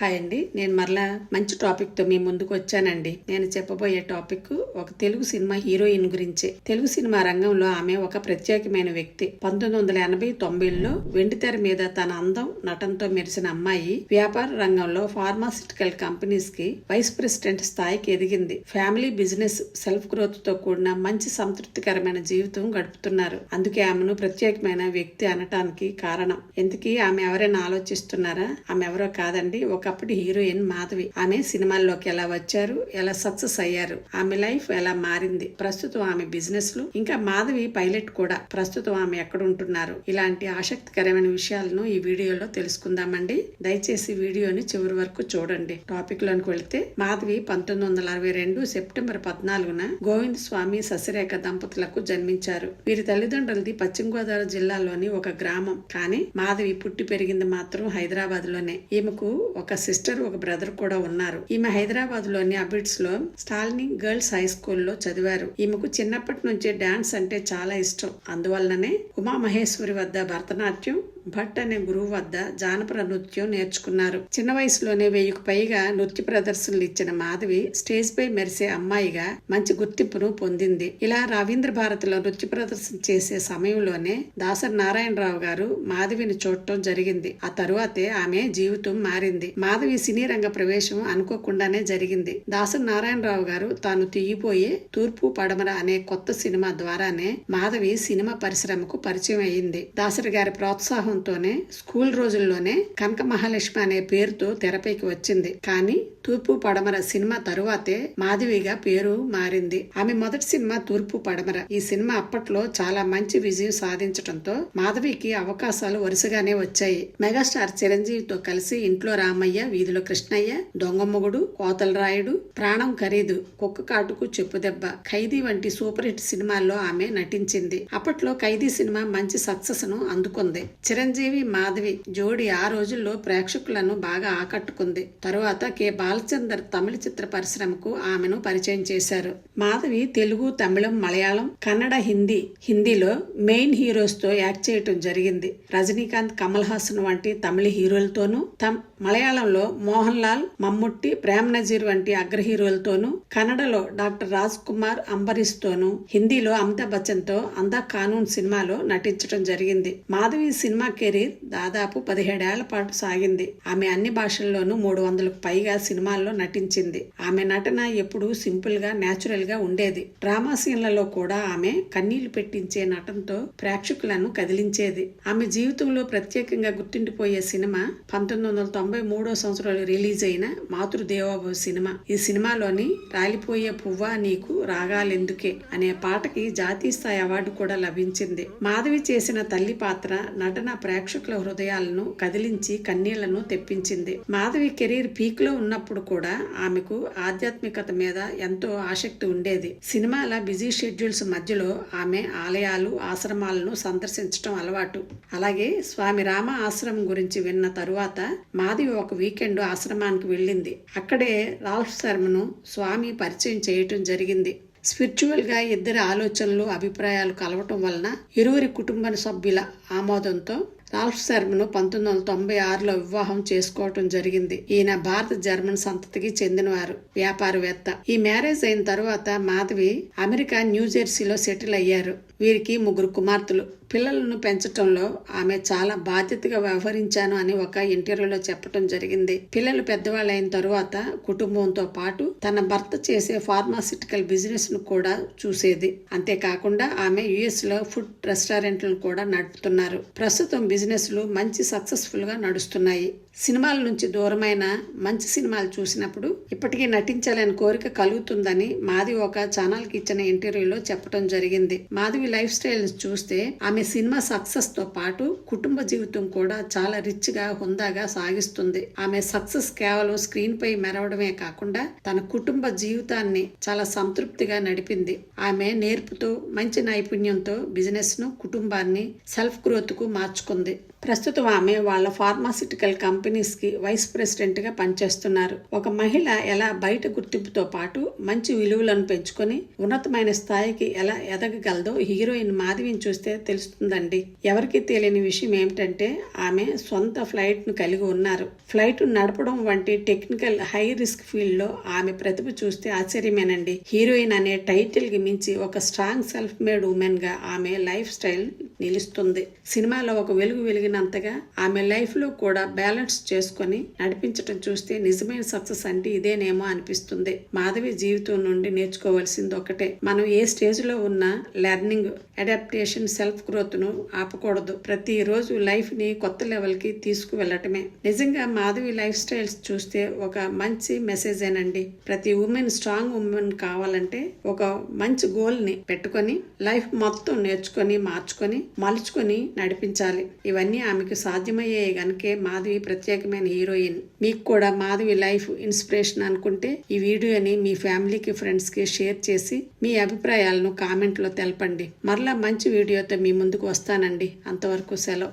Hi అండి. నేను మరలా మంచి టాపిక్తో మీ ముందుకు వచ్చానండి. నేను చెప్పబోయే టాపిక్ ఒక తెలుగు సినిమా హీరోయిన్ గురించే. తెలుగు సినిమా రంగంలో ఆమె ఒక ప్రత్యేకమైన వ్యక్తి. పంతొమ్మిది వందల ఎనభై తొంభైలో వెండితెర మీద తన అందం నటనతో మెరిసిన అమ్మాయి వ్యాపార రంగంలో ఫార్మాసిటికల్ కంపెనీస్కి వైస్ ప్రెసిడెంట్ స్థాయికి ఎదిగింది. ఫ్యామిలీ బిజినెస్ సెల్ఫ్ గ్రోత్తో కూడిన మంచి సంతృప్తికరమైన జీవితం గడుపుతున్నారు. అందుకే ఆమెను ప్రత్యేకమైన వ్యక్తి అనటానికి కారణం. ఎందుకీ? ఆమె ఎవరైనా ఆలోచిస్తున్నారా? ఆమె ఎవరో కాదండి ఒక ఒకప్పుడు హీరోయిన్ మాధవి. ఆమె సినిమాల్లోకి ఎలా వచ్చారు? ఎలా సక్సెస్ అయ్యారు? ఆమె లైఫ్ ఎలా మారింది? ప్రస్తుతం ఆమె బిజినెస్లు ఇంకా మాధవి పైలట్ కూడా. ప్రస్తుతం ఆమె ఎక్కడ ఉంటున్నారు? ఇలాంటి ఆసక్తికరమైన విషయాలను ఈ వీడియోలో తెలుసుకుందామండి. దయచేసి వీడియోని చివరి వరకు చూడండి. టాపిక్ లోనికి వెళితే మాధవి పంతొమ్మిది వందల అరవై రెండు సెప్టెంబర్ పద్నాలుగున గోవింద్ స్వామి ససిరేఖ దంపతులకు జన్మించారు. వీరి తల్లిదండ్రులది పశ్చిమ గోదావరి జిల్లాలోని ఒక గ్రామం. కానీ మాధవి పుట్టి పెరిగింది మాత్రం హైదరాబాద్లోనే ఈమెకు ఒక సిస్టర్ ఒక బ్రదర్ కూడా ఉన్నారు. ఈమె హైదరాబాద్లోని అబిడ్స్లో స్టాలిని గర్ల్స్ హై స్కూల్లో చదివారు. ఈమెకు చిన్నప్పటి నుంచే డాన్స్ అంటే చాలా ఇష్టం. అందువల్లనే ఉమామహేశ్వరి వద్ద భరతనాట్యం భట్ అనే గురువు వద్ద జానపద నృత్యం నేర్చుకున్నారు. చిన్న వయసులోనే వెయ్యికి పైగా నృత్య ప్రదర్శనలు ఇచ్చిన మాధవి స్టేజ్ పై మెరిసే అమ్మాయిగా మంచి గుర్తింపును పొందింది. ఇలా రవీంద్ర భారతిలో నృత్య ప్రదర్శన చేసే సమయంలోనే దాసరి నారాయణరావు గారు మాధవిని చూడటం జరిగింది. ఆ తరువాతే ఆమె జీవితం మారింది. మాధవి సినీ రంగ ప్రవేశం అనుకోకుండానే జరిగింది. దాసరి నారాయణరావు గారు తాను తీయిపోయే తూర్పు పడమర అనే కొత్త సినిమా ద్వారానే మాధవి సినిమా పరిశ్రమకు పరిచయం అయింది దాసరి గారి ప్రోత్సాహం ప్రోత్సాహంతోనే స్కూల్ రోజుల్లోనే కనక మహాలక్ష్మి అనే పేరుతో తెరపైకి వచ్చింది. కానీ తూర్పు పడమర సినిమా తరువాతే మాధవిగా పేరు మారింది. ఆమె మొదటి సినిమా తూర్పు పడమర. ఈ సినిమా అప్పట్లో చాలా మంచి విజయం సాధించడంతో మాధవికి అవకాశాలు వరుసగానే వచ్చాయి. మెగాస్టార్ చిరంజీవితో కలిసి ఇంట్లో రామయ్య వీధిలో కృష్ణయ్య దొంగమ్మగుడు కోతలరాయుడు ప్రాణం ఖరీదు కుక్క కాటుకు చెప్పు దెబ్బ ఖైదీ వంటి సూపర్ హిట్ సినిమాల్లో ఆమె నటించింది. అప్పట్లో ఖైదీ సినిమా మంచి సక్సెస్ను అందుకుంది. చిరంజీవి చిరంజీవి మాధవి జోడి ఆ రోజుల్లో ప్రేక్షకులను బాగా ఆకట్టుకుంది. తరువాత కె. బాలచందర్ తమిళ చిత్ర పరిశ్రమకు ఆమెను పరిచయం చేశారు. మాధవి తెలుగు తమిళం మలయాళం కన్నడ హిందీ హిందీలో మెయిన్ హీరోస్తో యాక్ట్ చేయటం జరిగింది. రజనీకాంత్ కమల్ హాసన్ వంటి తమిళ హీరోలతోనూ తమ్ మలయాళంలో మోహన్ లాల్ మమ్ముట్టి ప్రేమ్ నజీర్ వంటి అగ్ర హీరోలతోనూ కన్నడలో డాక్టర్ రాజ్ కుమార్ అంబరీష్ తోనూ హిందీలో అమితాబ్ బచ్చన్తో అందా కానూన్ సినిమాలో నటించడం జరిగింది. మాధవి సినిమా కెరీర్ దాదాపు పదిహేడేళ్ళ పాటు సాగింది. ఆమె అన్ని భాషల్లోనూ మూడు వందలకు పైగా సినిమాల్లో నటించింది. ఆమె నటన ఎప్పుడూ సింపుల్గా నేచురల్గా ఉండేది. డ్రామా సీన్లలో కూడా ఆమె కన్నీళ్ళు పెట్టించే నటనతో ప్రేక్షకులను కదిలించేది. ఆమె జీవితంలో ప్రత్యేకంగా గుర్తుండిపోయే సినిమా పంతొమ్మిది వందల తొంభై మూడో సంవత్సరంలో రిలీజ్ అయిన మాతృదేవాబు సినిమా. ఈ సినిమాలోని రాలిపోయే పువ్వా నీకు రాగాలెందుకే అనే పాటకి జాతీయ స్థాయి అవార్డు కూడా లభించింది. మాధవి చేసిన తల్లి పాత్ర నటన ప్రేక్షకుల హృదయాలను కదిలించి కన్నీళ్ళను తెప్పించింది. మాధవి కెరీర్ పీక్లో ఉన్నప్పుడు కూడా ఆమెకు ఆధ్యాత్మికత మీద ఎంతో ఆసక్తి ఉండేది. సినిమాల బిజీ షెడ్యూల్స్ మధ్యలో ఆమె ఆలయాలు ఆశ్రమాలను సందర్శించడం అలవాటు. అలాగే స్వామి రామ ఆశ్రమం గురించి విన్న తరువాత మాధవి ఒక వీకెండ్ ఆశ్రమానికి వెళ్ళింది. అక్కడే రాల్ఫ్ శర్మను స్వామి పరిచయం చేయటం జరిగింది. స్పిరిచువల్గా ఇద్దరి ఆలోచనలు అభిప్రాయాలు కలవటం వలన ఇరువురి కుటుంబ సభ్యుల ఆమోదంతో రాల్ఫ్ శర్మను పంతొమ్మిది వందల తొంభై ఆరులో వివాహం చేసుకోవటం జరిగింది. ఈయన భారత జర్మన్ సంతతికి చెందినవారు వ్యాపారవేత్త. ఈ మ్యారేజ్ అయిన తరువాత మాధవి అమెరికా న్యూజెర్సీలో సెటిల్ అయ్యారు. వీరికి ముగ్గురు కుమార్తెలు. పిల్లలను పెంచటంలో ఆమె చాలా బాధ్యతగా వ్యవహరించాను అని ఒక ఇంటర్వ్యూలో చెప్పడం జరిగింది. పిల్లలు పెద్దవాళ్ళు అయిన తరువాత కుటుంబంతో పాటు తన భర్త చేసే ఫార్మాసిటికల్ బిజినెస్ను కూడా చూసేది. అంతేకాకుండా ఆమె యుఎస్లో ఫుడ్ రెస్టారెంట్లను కూడా నడుపుతున్నారు. ప్రస్తుతం బిజినెస్లు మంచి సక్సెస్ఫుల్గా నడుస్తున్నాయి. సినిమాల నుంచి దూరమైన మంచి సినిమాలు చూసినప్పుడు ఇప్పటికీ నటించాలని కోరిక కలుగుతుందని మాధవి ఒక ఛానల్కి ఇచ్చిన ఇంటర్వ్యూలో చెప్పడం జరిగింది. మాధవి లైఫ్ స్టైల్ చూస్తే ఆమె సినిమా సక్సెస్తో పాటు కుటుంబ జీవితం కూడా చాలా రిచ్గా హుందాగా సాగిస్తుంది. ఆమె సక్సెస్ కేవలం స్క్రీన్ పై మెరవడమే కాకుండా తన కుటుంబ జీవితాన్ని చాలా సంతృప్తిగా నడిపింది. ఆమె నేర్పుతో మంచి నైపుణ్యంతో బిజినెస్ను కుటుంబాన్ని సెల్ఫ్ గ్రోత్కు మార్చుకుంది. ప్రస్తుతం ఆమె వాళ్ళ ఫార్మాసిటికల్ కంపెనీస్కి వైస్ ప్రెసిడెంట్గా పనిచేస్తున్నారు. ఒక మహిళ ఎలా బయట గుర్తింపుతో పాటు మంచి విలువలను పెంచుకొని ఉన్నతమైన స్థాయికి ఎలా ఎదగగలదో హీరోయిన్ మాధవిని చూస్తే తెలుస్తుందండి. ఎవరికి తెలియని విషయం ఏమిటంటే ఆమె సొంత ఫ్లైట్ను కలిగి ఉన్నారు. ఫ్లైట్ నడపడం వంటి టెక్నికల్ హై రిస్క్ ఫీల్డ్లో ఆమె ప్రతిభ చూస్తే ఆశ్చర్యమేనండి. హీరోయిన్ అనే టైటిల్కి మించి ఒక స్ట్రాంగ్ సెల్ఫ్ మేడ్ ఉమెన్గా ఆమె లైఫ్ స్టైల్ నిలుస్తుంది. సినిమాలో ఒక వెలుగు వెలిగినంతగా ఆమె లైఫ్లో కూడా బ్యాలెన్స్ చేసుకొని నడిపించడం చూస్తే నిజమైన సక్సెస్ అంటే ఇదేనేమో అనిపిస్తుంది. మాధవి జీవితం నుండి నేర్చుకోవాల్సింది ఒకటే. మనం ఏ స్టేజ్లో ఉన్న ఉన్నా లెర్నింగ్ అడాప్టేషన్ సెల్ఫ్ గ్రోత్ను ఆపకూడదు ప్రతిరోజు లైఫ్ని కొత్త లెవెల్కి తీసుకువెళ్ళటమే. నిజంగా మాధవి లైఫ్ స్టైల్స్ చూస్తే ఒక మంచి మెసేజ్ ఏనండి ప్రతి ఉమెన్ స్ట్రాంగ్ ఉమెన్ కావాలంటే ఒక మంచి గోల్ని పెట్టుకొని లైఫ్ మొత్తం నేర్చుకొని మార్చుకొని మలుచుకొని నడిపించాలి. ఇవన్నీ ఆమెకు సాధ్యమయ్యే గనుకే మాధవి ప్రత్యేకమైన హీరోయిన్. మీకు కూడా మాధవి లైఫ్ ఇన్స్పిరేషన్ అనుకుంటే ఈ వీడియోని మీ ఫ్యామిలీకి ఫ్రెండ్స్కి షేర్ చేసి మీ అభిప్రాయాలను కామెంట్లో తెలపండి. మరలా మంచి వీడియోతో మీ ముందుకు వస్తానండి. అంతవరకు సెలవు.